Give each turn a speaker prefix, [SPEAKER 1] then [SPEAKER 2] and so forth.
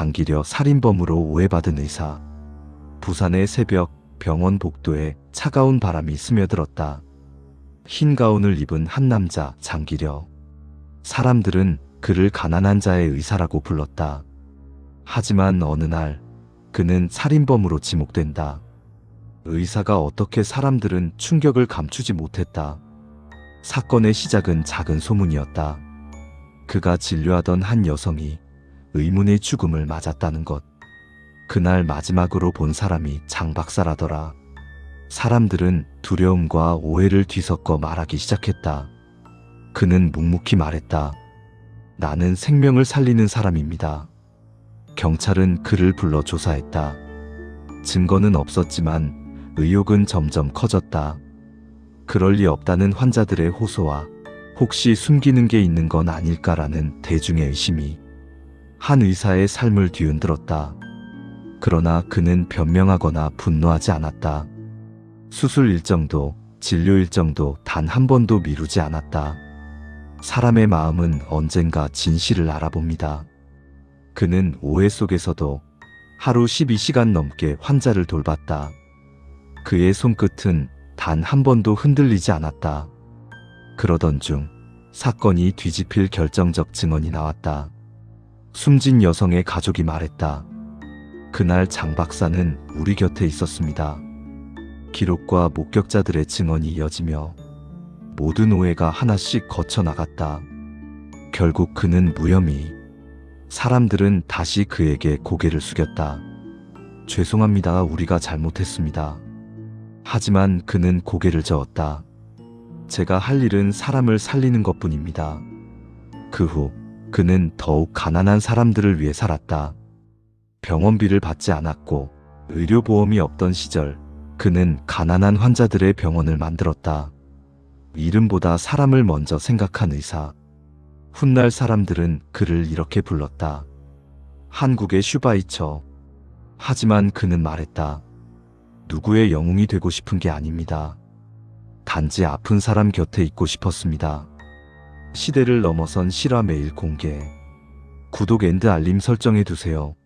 [SPEAKER 1] 장기려 살인범으로 오해받은 의사. 부산의 새벽 병원 복도에 차가운 바람이 스며들었다. 흰 가운을 입은 한 남자 장기려. 사람들은 그를 가난한 자의 의사라고 불렀다. 하지만 어느 날 그는 살인범으로 지목된다. 의사가 어떻게 사람들은 충격을 감추지 못했다. 사건의 시작은 작은 소문이었다. 그가 진료하던 한 여성이 의문의 죽음을 맞았다는 것. 그날 마지막으로 본 사람이 장 박사라더라. 사람들은 두려움과 오해를 뒤섞어 말하기 시작했다. 그는 묵묵히 말했다. 나는 생명을 살리는 사람입니다. 경찰은 그를 불러 조사했다. 증거는 없었지만 의혹은 점점 커졌다. 그럴 리 없다는 환자들의 호소와 혹시 숨기는 게 있는 건 아닐까라는 대중의 의심이 한 의사의 삶을 뒤흔들었다. 그러나 그는 변명하거나 분노하지 않았다. 수술 일정도 진료 일정도 단 한 번도 미루지 않았다. 사람의 마음은 언젠가 진실을 알아봅니다. 그는 오해 속에서도 하루 12시간 넘게 환자를 돌봤다. 그의 손끝은 단 한 번도 흔들리지 않았다. 그러던 중 사건이 뒤집힐 결정적 증언이 나왔다. 숨진 여성의 가족이 말했다. 그날 장 박사는 우리 곁에 있었습니다. 기록과 목격자들의 증언이 이어지며 모든 오해가 하나씩 거쳐 나갔다. 결국 그는 무혐의. 사람들은 다시 그에게 고개를 숙였다. 죄송합니다. 우리가 잘못했습니다. 하지만 그는 고개를 저었다. 제가 할 일은 사람을 살리는 것 뿐입니다. 그 후 그는 더욱 가난한 사람들을 위해 살았다. 병원비를 받지 않았고 의료보험이 없던 시절 그는 가난한 환자들의 병원을 만들었다. 이름보다 사람을 먼저 생각한 의사. 훗날 사람들은 그를 이렇게 불렀다. 한국의 슈바이처. 하지만 그는 말했다. 누구의 영웅이 되고 싶은 게 아닙니다. 단지 아픈 사람 곁에 있고 싶었습니다. 시대를 넘어선 실화 메일 공개. 구독 앤드 알림 설정해 두세요.